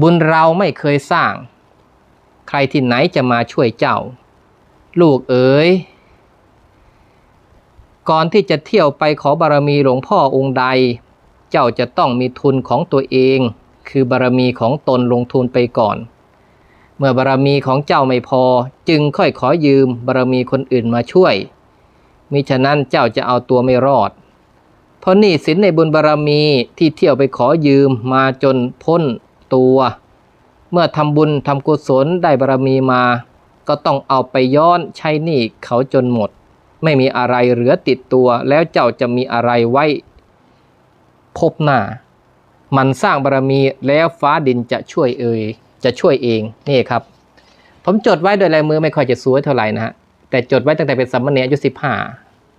บุญเราไม่เคยสร้าง ใครที่ไหนจะมาช่วยเจ้า ลูกเอ๋ย ก่อนที่จะเที่ยวไปขอบารมีหลวงพ่อองค์ใด เจ้าจะต้องมีทุนของตัวเอง คือบารมีของตนลงทุนไปก่อน เมื่อบารมีของเจ้าไม่พอ จึงค่อยขอยืมบารมีคนอื่นมาช่วย มิฉะนั้นเจ้าจะเอาตัวไม่รอด เพราะนี้สินในบุญบารมีที่เที่ยวไปขอยืมมาจนพ้น ตัว เมื่อทำบุญทำกุศลได้บารมีมา ก็ต้องเอาไปย้อนใช้หนี้เขาจนหมด ไม่มีอะไรเหลือติดตัวแล้วเจ้าจะมีอะไรไว้ พบหน้า มันสร้างบารมีแล้วฟ้าดินจะช่วยเอ่ยจะช่วยเองนี่ครับ ผมจดไว้โดยลายมือไม่ค่อยจะสวยเท่าไหร่นะฮะแต่จดไว้ตั้งแต่เป็นสามเณรอายุสิบห้า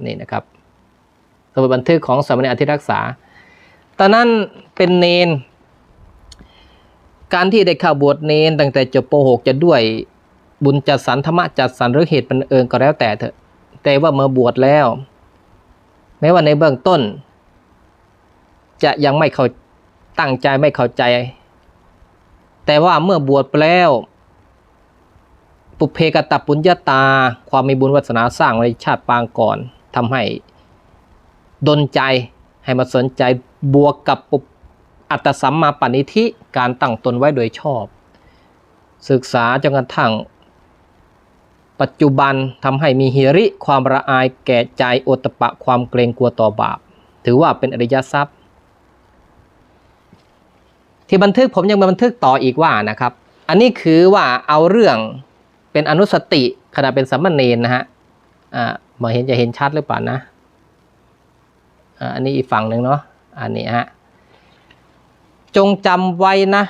นี่นะครับสมุดบันทึกของสามเณรอธิรักษา ตอนนั้นเป็นเนน การที่ได้เข้าบวชเนนตั้งแต่จบป .6 จะด้วยบุญจัดสรรธรรมะจัดสรรหรือเหตุบังเอิญก็แล้วแต่เถอะ แต่ว่าเมื่อบวชแล้ว แม้ว่าในเบื้องต้น จะยังไม่เข้าตั้งใจไม่เข้าใจ แต่ว่าเมื่อบวชไปแล้ว ปุเพกตปุญญาตา ความมีบุญวาสนาสร้างไว้ในชาติปางก่อนทำให้ดนใจให้มาสนใจบวกกับปุ อัตสัมมาปณิธิการตั้งตนไว้โดยชอบ ศึกษาจนกระทั่งปัจจุบันทำให้มีฮิริความระอายแก่ใจโอตปะความเกรงกลัวต่อบาป ถือว่าเป็นอริยทรัพย์ ที่บันทึกผมยังมาบันทึกต่ออีกว่านะครับ อันนี้คือว่าเอาเรื่องเป็นอนุสติขณะเป็นสัมมเนนนะฮะอ่ามาเห็นจะเห็นชัดหรือเปล่านะอ่าอันนี้อีกฝั่งหนึ่งเนาะอันนี้ฮะ จงจำไว้นะ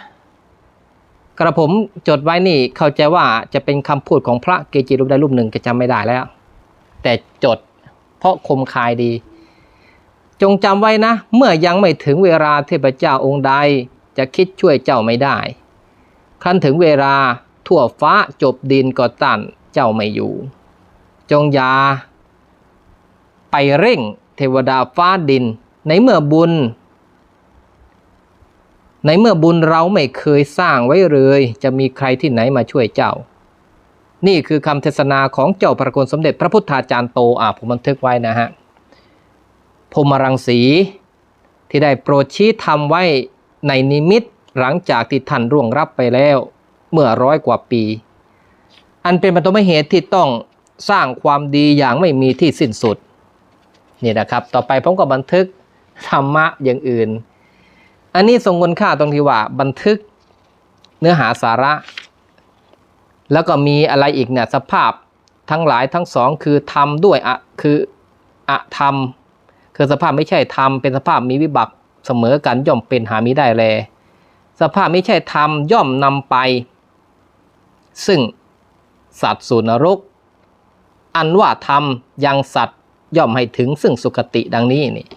กระผมจดไว้นี่เข้าใจว่าจะเป็นคำพูดของพระเกจิรูปใดรูปหนึ่งก็จำไม่ได้แล้ว แต่จดเพราะคมคายดี จงจำไว้นะ เมื่อยังไม่ถึงเวลาเทพเจ้าองค์ใดจะคิดช่วยเจ้าไม่ได้ครั้นถึงเวลาทั่วฟ้าจบดินก็ตันเจ้าไม่อยู่ จงยา ไปเร่งเทวดาฟ้าดิน ในเมื่อบุญ ในเมื่อบุญเราไม่เคยสร้างไว้เลย จะมีใครที่ไหนมาช่วยเจ้า นี่คือคำเทศนาของเจ้าพระคุณสมเด็จพระพุทธาจารย์โตอ่าผมบันทึกไว้นะฮะพมรังสีที่ได้โปรดชี้ทำไว้ในนิมิตหลังจากที่ท่านร่วงรับไปแล้ว เมื่อร้อยกว่าปี อันเป็นปฐมเหตุที่ต้องสร้างความดีอย่างไม่มีที่สิ้นสุด นี่นะครับ ต่อไปผมก็บันทึกธรรมะอย่างอื่น อันนี้ทรงคุณค่าตรงที่ว่าบันทึกเนื้อหาสาระ แล้วก็มีอะไรอีกเนี่ยสภาพทั้งหลายทั้งสองคือทำด้วยอะคืออะธรรมคือสภาพไม่ใช่ธรรมเป็นสภาพมีวิบัติเสมอกันย่อมเป็นหามิได้แล สภาพไม่ใช่ธรรมย่อมนำไป ซึ่งสัตว์สู่นรก อันว่าธรรมยังสัตว์ย่อมให้ถึงซึ่งสุคติดังนี้นี่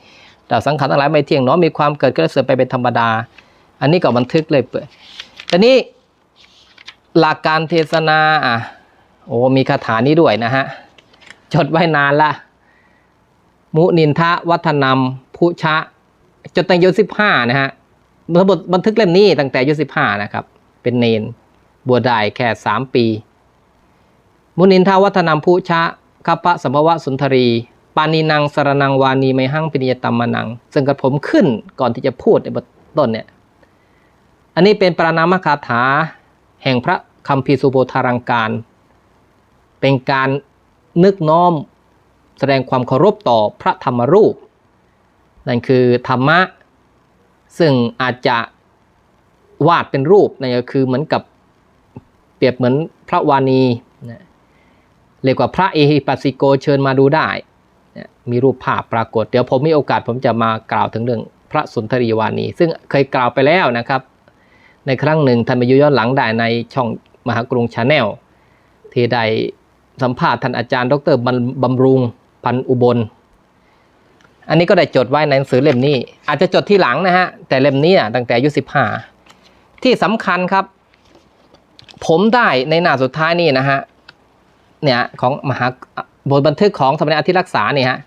สังขารทั้งหลายไม่เที่ยงเนาะมีความเกิดก็เสื่อมไปเป็นธรรมดา อันนี้ก็บันทึกเลยเปื่อยแต่นี้หลักการเทศนาอะโอ้มีคาถานี้ด้วยนะฮะจดไว้นานละมุนินทะวัฒนำพุชะจนตั้งยุสิบห้านะฮะบันทึกบันทึกเล่มนี้ตั้งแต่ยุสิบห้านะครับ เป็นเนนบวชได้แค่สามปี มุนินทาวัฒนำพุชะคัปปะสัมภวะสุนทรี ปานินังสารนังวานีไมหังปินิยตัมมานัง ซึ่งกับผมขึ้นก่อนที่จะพูดในบทต้นเนี่ย อันนี้เป็นปรานามคาถาแห่งพระคัมภีสุโบทารังการ เป็นการนึกน้อมแสดงความเคารพต่อพระธรรมรูป นั่นคือธรรมะ ซึ่งอาจจะวาดเป็นรูปนั่นก็คือเหมือนกับเปรียบเหมือนพระวานีเรียกว่าพระเอหิปัสสิโกเชิญมาดูได้ มีรูปภาพปรากฏ เดี๋ยวผมมีโอกาสผมจะมากล่าวถึงเรื่องพระสุนทรีวานี ซึ่งเคยกล่าวไปแล้วนะครับ ในครั้งหนึ่งท่านไปย้อนหลังได้ในช่องมหากรุงชาแนลที่ได้สัมภาษณ์ท่านอาจารย์ ดรบำรุงพันอุบล อันนี้ก็ได้จดไว้ในหนังสือเล่มนี้ อาจจะจดที่หลังนะฮะ แต่เล่มนี้อะตั้งแต่อายุสิบห้าที่สำคัญครับ ผมได้ในหน้าสุดท้ายนี่นะฮะเนี่ยของมหา บทบันทึกของสมเด็จอธิรักษาเนี่ยฮะ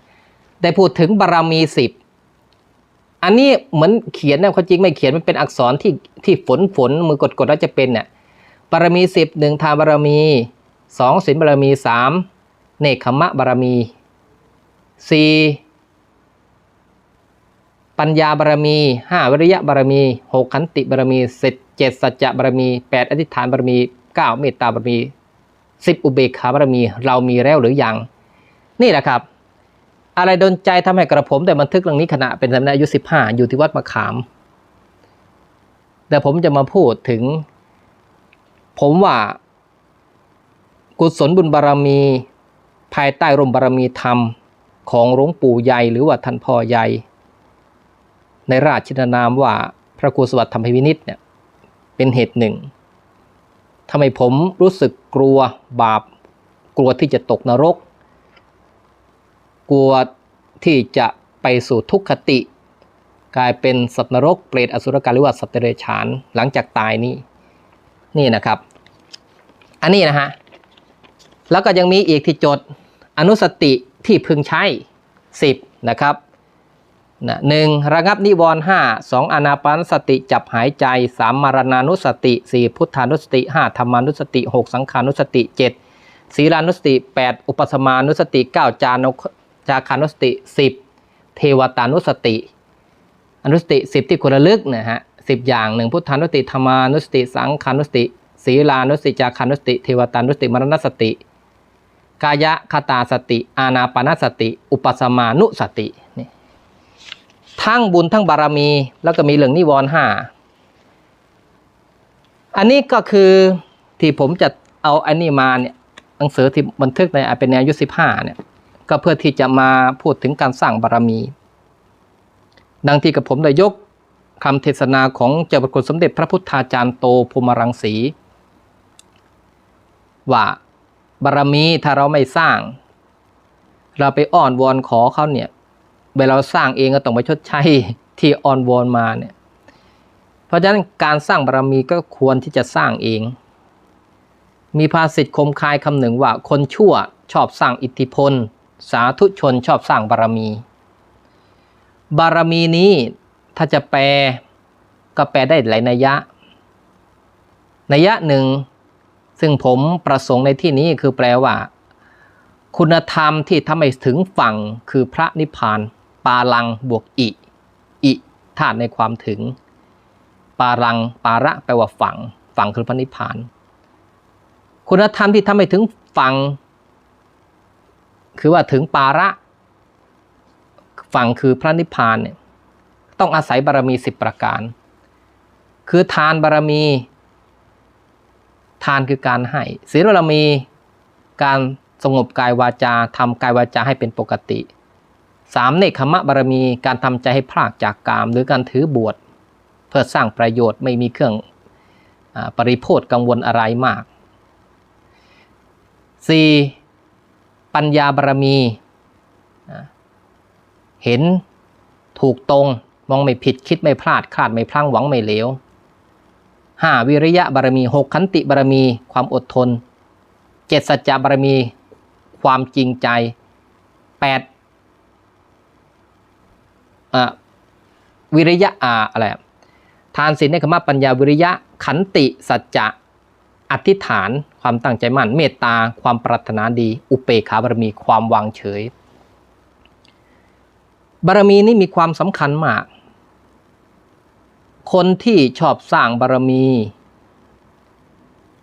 ได้พูดถึงบารมีสิบอันนี้เหมือนเขียนนะความจริงไม่เขียนมันเป็นอักษรที่ที่ฝนฝนมือกดกดแล้วจะเป็นเนี่ยบารมีสิบหนึ่งทานบารมีสองศีลบารมีสามเนคขมะบารมีสี่ปัญญาบารมีห้าวิริยะบารมีหกขันติบารมีสิบเจ็ดสัจจะบารมีแปดอธิษฐานบารมีเก้าเมตตาบารมีสิบอุเบกขาบารมีเรามีแล้วหรือยัง นี่แหละครับ อะไรดนใจทำให้กระผมแต่บันทึกเรื่องนี้ขณะเป็นสมณอายุสิบห้าอยู่ที่วัดมะขาม แต่ผมจะมาพูดถึง ผมว่า กุศลบุญบารมี ภายใต้ร่มบารมีธรรมของหลวงปู่ใหญ่หรือว่าท่านพ่อใหญ่ ในราชชินานามว่าพระครูสวัสดิ์ธรรมวินิตเนี่ยเป็นเหตุหนึ่งทำให้ผมรู้สึกกลัวบาปกลัวที่จะตกนรก กลัวที่จะไปสู่ทุกขติ กลายเป็นสัตว์นรกเปรตอสุรกายหรือว่าสัตว์เดรัจฉานหลังจากตายนี่นี่นะครับ อันนี้นะฮะแล้วก็ยังมีอีกที่จดอนุสติที่พึงใช้ 10 นะครับนะหนึ่งระงับนิวรณ์ห้าสองอนาปานสติจับหายใจสามมารณานุสติสี่พุทธานุสติห้าธรรมานุสติหกสังขานุสติเจ็ดศีลานุสติแปดอุปสมานุสติเก้าจานุ จาคานุสติสิบเทวตานุสติ อนุสติสิบที่ควรระลึกนะฮะสิบอย่างหนึ่งพุทธานุสติธรรมานุสติ สังขานุสติศีลานุสติจาคานุสติ เทวตานุสติมรณสติ กายะคตาสติ อานาปานสติ อุปสมานุสตินี่ทั้งบุญทั้งบารมี แล้วก็มีเรื่องนิวรณ์ห้าอันนี้ก็คือที่ผมจะเอาอันนี้มาเนี่ยหนังสือที่บันทึกในอเป็นอายุสิบห้าเนี่ย ก็เพื่อที่จะมาพูดถึงการสร้างบารมี ดังที่กับผมได้ยกคำเทศนาของเจ้าพระคุณสมเด็จพระพุทธาจารย์โตภูมิรังสี ว่าบารมีถ้าเราไม่สร้าง เราไปอ้อนวอนขอเขาเนี่ยเวลาเราสร้างเองก็ต้องไปชดใช้ที่อ้อนวอนมาเนี่ยเพราะฉะนั้นการสร้างบารมีก็ควรที่จะสร้างเอง มีภาษิตคมคายคำหนึ่งว่าคนชั่วชอบสร้างอิทธิพล สาธุชนชอบสร้างบารมี บารมีนี้ถ้าจะแปลก็แปลได้หลายนัยยะ นัยยะหนึ่ง ซึ่งผมประสงค์ในที่นี้คือแปลว่า คุณธรรมที่ทำให้ถึงฝั่งคือพระนิพพาน ปาลังบวกอิ อิธาตุในความถึง ปาลังปาระแปลว่าฝั่งฝั่งคือพระนิพพาน คุณธรรมที่ทำให้ถึงฝั่ง คือว่าถึงปาระฝั่งคือพระนิพพานเนี่ยต้องอาศัยบารมีสิบประการ คือทานบารมี ทานคือการให้ศีลบารมีการสงบกายวาจาทำกายวาจาให้เป็นปกติสามเนคขมะบารมีการทำใจให้พลากจากกาม หรือการถือบวชเพื่อสร้างประโยชน์ไม่มีเครื่องอปริโภทกังวลอะไรมาก 4. ปัญญาบารมี เห็นถูกตรงมองไม่ผิดคิดไม่พลาดคลาดไม่พลั้งหวังไม่เหลวห้าวิริยะบารมีหกขันติบารมี ความอดทนเจ็ดสัจจะบารมี ความจริงใจแปดวิริยะอาอะไรทานศีลในคำว่าปัญญาวิริยะขันติสัจจะอธิษฐาน ความตั้งใจมั่น เมตตา ความปรารถนาดี อุเปขาบารมี ความวางเฉย บารมีนี่มีความสำคัญมาก คนที่ชอบสร้างบารมี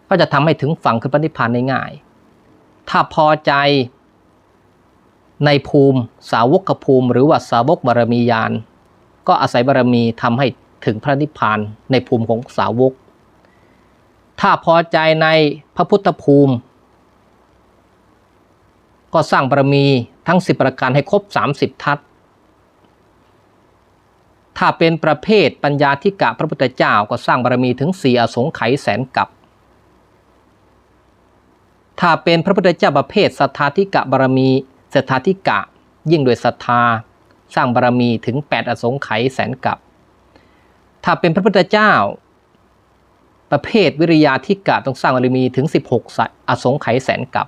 ก็จะทำให้ถึงฝั่งคือปณิพพานได้ง่าย ถ้าพอใจในภูมิสาวกภูมิ หรือว่าสาวกบารมียาน ก็อาศัยบารมีทำให้ถึงพระนิพพานในภูมิของสาวก ถ้าพอใจในพระพุทธภูมิ ก็สร้างบารมีทั้ง 10 ประการให้ครบ 30 ทัศถ้าเป็นประเภทปัญญาธิกะพระพุทธเจ้าก็สร้างบารมีถึงสี่อสงไขยแสนกับ ถ้าเป็นพระพุทธเจ้าประเภทสัทธาธิกะบารมีสัทธาธิกะ ยิ่งโดยศรัทธาสร้างบารมีถึง 8 อสงไขยแสนกับ ถ้าเป็นพระพุทธเจ้า ประเภทวิริยาธิกะต้องสร้างบารมีถึง 16สัอสงไขยแสนกับ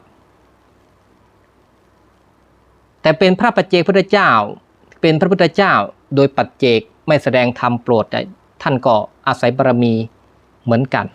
แต่เป็นพระปัจเจกพุทธเจ้า เป็นพระพุทธเจ้าโดยปัจเจกไม่แสดงธรรมโปรดท่านก็อาศัยบารมีเหมือนกัน